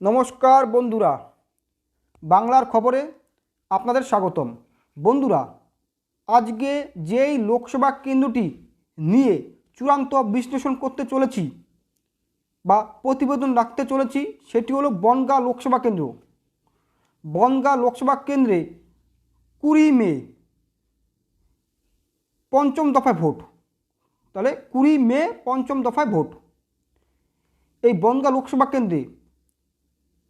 নমস্কার বন্ধুরা, বাংলার খবরে আপনাদের স্বাগতম। বন্ধুরা, আজকে যেই লোকসভা কেন্দ্রটি নিয়ে চূড়ান্ত বিশ্লেষণ করতে চলেছি বা প্রতিবেদন রাখতে চলেছি, সেটি হলো বনগাঁ লোকসভা কেন্দ্র। বনগাঁ লোকসভা কেন্দ্রে কুড়ি মে, পঞ্চম দফায় ভোট। তাহলে কুড়ি মে, পঞ্চম দফায় ভোট। এই বনগাঁ লোকসভা কেন্দ্রে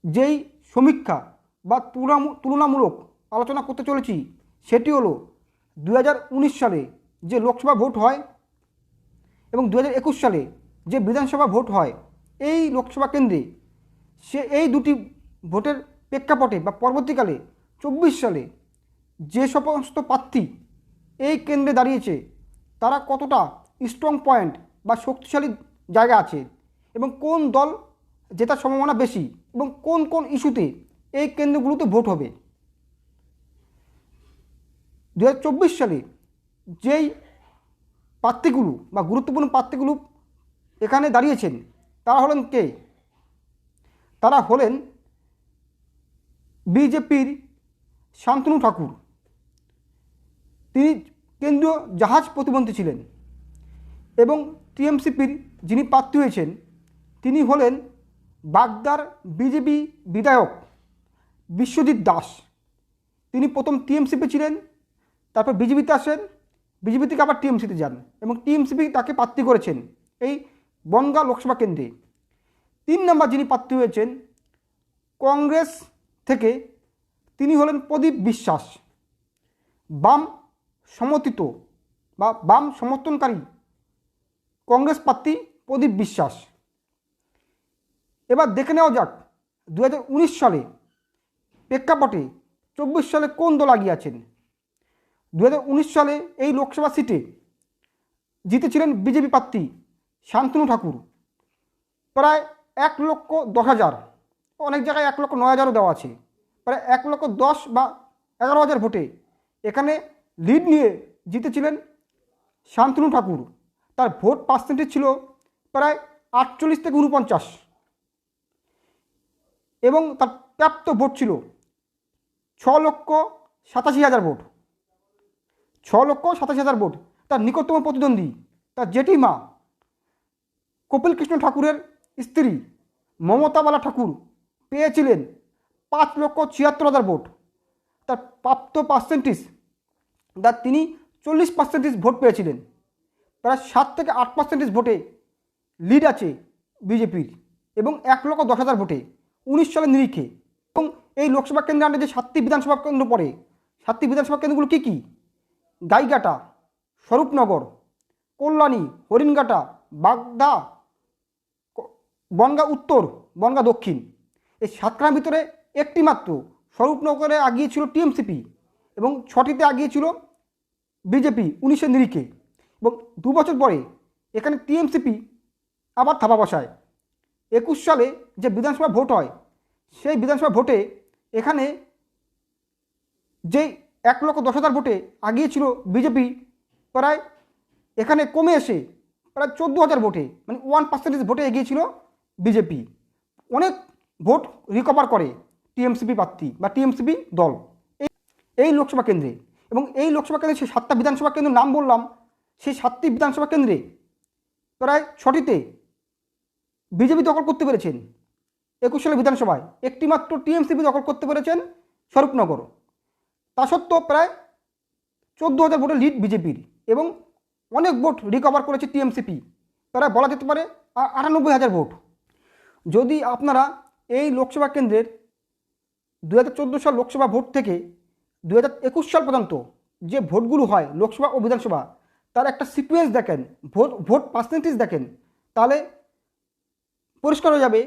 যেই সমীক্ষা বা তুলনামূ- তুলনামূলক আলোচনা করতে চলেছি, সেটি হলো দু হাজার উনিশ সালে যে লোকসভা ভোট হয় এবং দু হাজার একুশ সালে যে বিধানসভা ভোট হয়, এই লোকসভা কেন্দ্রে সে, এই দুটি ভোটের প্রেক্ষাপটে বা পরবর্তীকালে চব্বিশ সালে যে সমস্ত প্রার্থী এই কেন্দ্রে দাঁড়িয়েছে, তারা কতটা স্ট্রং পয়েন্ট বা শক্তিশালী জায়গা আছে এবং কোন দল জেতার সম্ভাবনা বেশি এবং কোন কোন ইস্যুতে এই কেন্দ্রগুলোতে ভোট হবে? দুহাজার চব্বিশ সালে যেই প্রার্থীগুলো বা গুরুত্বপূর্ণ প্রার্থীগুলো এখানে দাঁড়িয়েছেন, তারা হলেন কে? তারা হলেন বিজেপির শান্তনু ঠাকুর। তিনি কেন্দ্রীয় জাহাজ প্রতিমন্ত্রী ছিলেন এবং টিএমসিপির যিনি প্রার্থী হয়েছেন, তিনি হলেন বাগদার বিজেপি বিধায়ক বিশ্বজিৎ দাস। তিনি প্রথম টিএমসিপি ছিলেন, তারপর বিজেপিতে আসেন, বিজেপি থেকে আবার টিএমসিতে যান এবং টিএমসিপি তাকে প্রার্থী করেছেন এই বনগাঁ লোকসভা কেন্দ্রে। তিন নম্বর যিনি প্রার্থী হয়েছেন, কংগ্রেস থেকে তিনি হলেন প্রদীপ বিশ্বাস। বাম সমর্থিত বা বাম সমর্থনকারী কংগ্রেস প্রার্থী প্রদীপ বিশ্বাস। এবার দেখে নেওয়া যাক দু হাজার উনিশ সালে প্রেক্ষাপটে চব্বিশ সালে কোন দল আগিয়ে আছেন? দু সালে এই লোকসভা সিটে জিতেছিলেন বিজেপি প্রার্থী শান্তনু ঠাকুর। প্রায় এক লক্ষ দশ হাজার, অনেক জায়গায় এক লক্ষ নয় হাজারও দেওয়া আছে। প্রায় এক লক্ষ দশ বা এগারো হাজার ভোটে এখানে লিড নিয়ে জিতেছিলেন শান্তনু ঠাকুর। তার ভোট পার্সেন্টেজ ছিল প্রায় আটচল্লিশ থেকে উনপঞ্চাশ। এবং তার প্রাপ্ত ভোট ছিল ছ লক্ষ সাতাশি হাজার ভোট। ছ লক্ষ সাতাশি হাজার ভোট। তার নিকটতম প্রতিদ্বন্দ্বী তার জেঠিমা কপিল কৃষ্ণ ঠাকুরের স্ত্রী মমতাবালা ঠাকুর পেয়েছিলেন পাঁচ লক্ষ ছিয়াত্তর হাজার ভোট। তার প্রাপ্ত পার্সেন্টেজ তার তিনি চল্লিশ পার্সেন্টেজ ভোট পেয়েছিলেন। প্রায় সাত থেকে আট পার্সেন্টেজ ভোটে লিড আছে বিজেপির এবং এক লক্ষ দশ হাজার ভোটে। উনিশ সালের নিরিখে। এবং এই লোকসভা কেন্দ্রে আন্ডারে যে সাতটি বিধানসভা কেন্দ্র পড়ে, সাতটি বিধানসভা কেন্দ্রগুলো কী কী? গাইঘাটা, স্বরূপনগর, কল্যাণী, হরিণঘাটা, বাগদা বনগাঁ উত্তর, বনগাঁ দক্ষিণ। এই সাতখানার ভিতরে একটি মাত্র স্বরূপনগরে আগিয়ে ছিল টিএমসিপি এবং ছটিতে আগিয়ে ছিল বিজেপি উনিশের নিরিখে। এবং দু বছর পরে এখানে টিএমসিপি আবার থাপা বসায়। একুশ সালে যে বিধানসভা ভোট হয়, সেই বিধানসভা ভোটে এখানে যেই এক লক্ষ দশ হাজার ভোটে আগিয়ে ছিল বিজেপি, প্রায় এখানে কমে এসে প্রায় চোদ্দ হাজার ভোটে মানে ওয়ান পার্সেন্টেজ ভোটে এগিয়ে ছিল বিজেপি। অনেক ভোট রিকভার করে টিএমসিপি প্রার্থী বা টিএমসিপি দল। এই এই লোকসভা কেন্দ্রে এবং এই লোকসভা কেন্দ্রে সেই সাতটা বিধানসভা কেন্দ্রের নাম বললাম, সেই সাতটি বিধানসভা কেন্দ্রে প্রায় ছটিতে বিজেপি দখল করতে পেরেছেন একুশ সালে বিধানসভায়। একটি মাত্র টিএমসিপি দখল করতে পেরেছেন স্বরূপনগর। তা সত্ত্বেও প্রায় চোদ্দ হাজার ভোটের লিড বিজেপির এবং অনেক ভোট রিকভার করেছে টিএমসিপি। প্রায় বলা যেতে পারে আটানব্বই হাজার ভোট। যদি আপনারা এই লোকসভা কেন্দ্রের দু হাজার চোদ্দ সাল লোকসভা ভোট থেকে দু একুশ সাল পর্যন্ত যে ভোটগুলো হয় লোকসভা ও বিধানসভা, তার একটা সিকুয়েন্স দেখেন, ভোট ভোট পার্সেন্টেজ দেখেন, তাহলে পরিষ্কার হয়ে যাবে।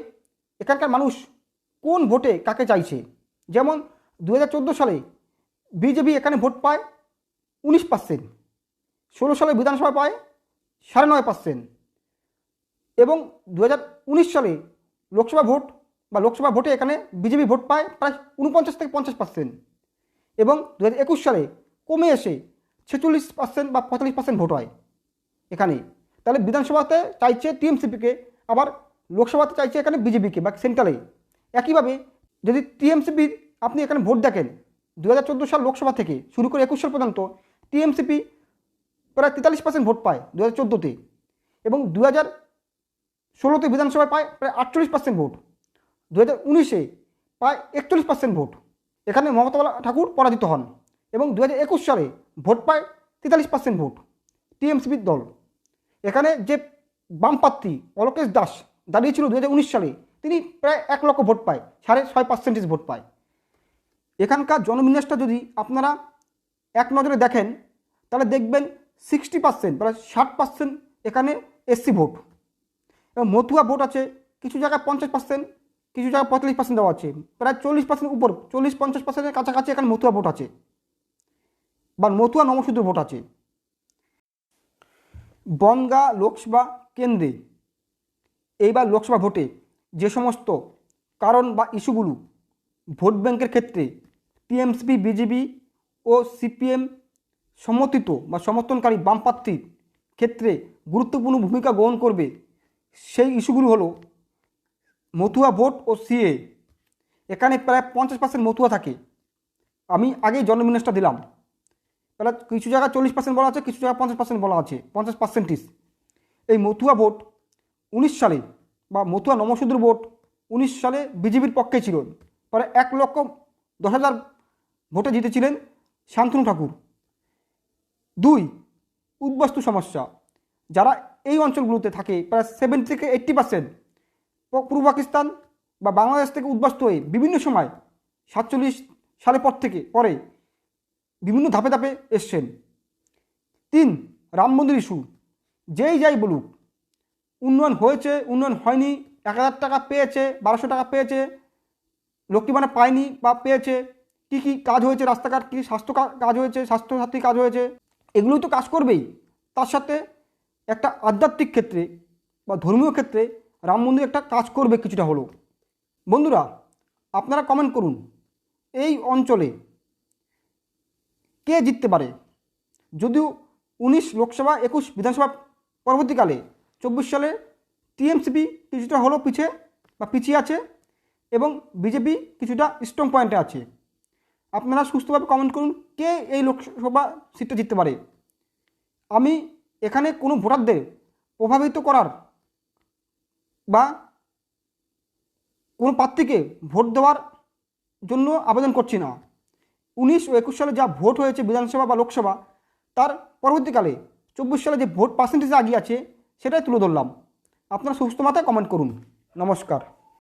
এখানকার মানুষ কোন ভোটে কাকে চাইছে? যেমন দু হাজার চোদ্দ সালে বিজেপি এখানে ভোট পায় উনিশ পার্সেন্ট ষোলো সালে বিধানসভা পায় সাড়ে নয় পার্সেন্ট এবং দু হাজার উনিশ সালে লোকসভা ভোট বা লোকসভা ভোটে এখানে বিজেপি ভোট পায় প্রায় উনপঞ্চাশ থেকে পঞ্চাশ পার্সেন্ট এবং দু একুশ সালে কমে এসে ছেচল্লিশ পার্সেন্ট বা পঁয়তাল্লিশ পার্সেন্ট ভোট হয় এখানে। তাহলে বিধানসভাতে চাইছে টিএমসিপিকে, আবার লোকসভাতে চাইছে এখানে বিজেপিকে বা সেন্ট্রালে একইভাবে যদি টিএমসিপির আপনি এখানে ভোট দেখেন দু হাজার চোদ্দ সাল লোকসভা থেকে শুরু করে একুশ সাল পর্যন্ত টিএমসিপি প্রায় তেতাল্লিশ পার্সেন্ট ভোট পায় দু হাজার চোদ্দোতে এবং দু হাজার ষোলোতে বিধানসভায় পায় প্রায় আটচল্লিশ পার্সেন্ট ভোট। দু হাজার উনিশে পায় একচল্লিশ পার্সেন্ট ভোট। এখানে মমতা ঠাকুর পরাজিত হন এবং দু হাজার একুশ সালে ভোট পায় তেতাল্লিশ পার্সেন্ট ভোট টিএমসিপির দল। এখানে যে বামপ্রার্থী অলোকেশ দাস দাঁড়িয়েছিল দু হাজার উনিশ সালে, তিনি প্রায় এক লক্ষ ভোট পায়, সাড়ে ছয় পার্সেন্টেজ ভোট পায়। এখানকার জনবিন্যাসটা যদি আপনারা এক নজরে দেখেন, তাহলে দেখবেন সিক্সটি পার্সেন্ট প্রায় ষাট পার্সেন্ট এখানে এসসি ভোট। এবং মথুয়া ভোট আছে, কিছু জায়গায় পঞ্চাশ পার্সেন্ট কিছু জায়গায় পঁয়তাল্লিশ পার্সেন্ট দেওয়া আছে, প্রায় চল্লিশ পার্সেন্ট উপর, চল্লিশ পঞ্চাশ পার্সেন্টের কাছাকাছি এখানে মথুয়া ভোট আছে। বা মথুয়া নমশূদ্র ভোট আছে। বনগা লোকসভা কেন্দ্রে এইবার লোকসভা ভোটে যে সমস্ত কারণ বা ইস্যুগুলো ভোট ব্যাংকের ক্ষেত্রে টিএমসিপি, বিজেপি ও সিপিএম সমর্থিত বা সমর্থনকারী বামপ্রার্থীর ক্ষেত্রে গুরুত্বপূর্ণ ভূমিকা গ্রহণ করবে, সেই ইস্যুগুলো হলো মথুয়া ভোট ও সিএ। এখানে প্রায় পঞ্চাশ পার্সেন্ট মথুয়া থাকে। আমি আগেই জন্মবিন্যাসটা দিলাম। প্রায় কিছু জায়গায় চল্লিশ পার্সেন্ট বলা আছে, কিছু জায়গায় পঞ্চাশ পার্সেন্ট বলা আছে, পঞ্চাশ পার্সেন্টিস এই মথুয়া ভোট উনিশ সালে বা মতুয়া নমশূদ্র ভোট উনিশ সালে বিজেপির পক্ষে ছিল। প্রায় এক লক্ষ দশ হাজার ভোটে জিতেছিলেন শান্তনু ঠাকুর। দুই, উদ্বাস্তু সমস্যা। যারা এই অঞ্চলগুলোতে থাকে, প্রায় সেভেন থেকে এইট্টি পার্সেন্ট পূর্ব পাকিস্তান বা বাংলাদেশ থেকে উদ্বাস্ত হয়ে বিভিন্ন সময় সাতচল্লিশ সালের পর থেকে, পরে বিভিন্ন ধাপে ধাপে এসছেন। তিন, রাম মন্দির ইস্যু যেই যাই বলুক উন্নয়ন হয়েছে, উন্নয়ন হয়নি, এক হাজার টাকা পেয়েছে, বারোশো টাকা পেয়েছে লক্ষ্মী মানে পায়নি বা পেয়েছে, কী কী কাজ হয়েছে, রাস্তাঘাট, কী স্বাস্থ্য কাজ হয়েছে, স্বাস্থ্যসাথী কাজ হয়েছে, এগুলোই তো কাজ করবেই। তার সাথে একটা আধ্যাত্মিক ক্ষেত্রে বা ধর্মীয় ক্ষেত্রে রাম মন্দির একটা কাজ করবে কিছুটা হলেও। বন্ধুরা, আপনারা কমেন্ট করুন, এই অঞ্চলে কে জিততে পারে? যদিও উনিশ লোকসভা, একুশ বিধানসভা পরবর্তীকালে চব্বিশ সালে টিএমসিপি কিছুটা হলেও পিছে বা পিছিয়ে আছে এবং বিজেপি কিছুটা স্ট্রং পয়েন্টে আছে। আপনারা সুস্থভাবে কমেন্ট করুন, কে এই লোকসভা সিটটা জিততে পারে? আমি এখানে কোনো ভোটারদের প্রভাবিত করার বা কোনো প্রার্থীকে ভোট দেওয়ার জন্য আবেদন করছি না। উনিশ ও একুশ সালে যা ভোট হয়েছে বিধানসভা বা লোকসভা, তার পরবর্তীকালে চব্বিশ সালে যে ভোট পার্সেন্টেজ আগিয়ে আছে সেটাই তুলে ধরলাম। আপনার সুস্থ মাথায় কমেন্ট করুন। নমস্কার।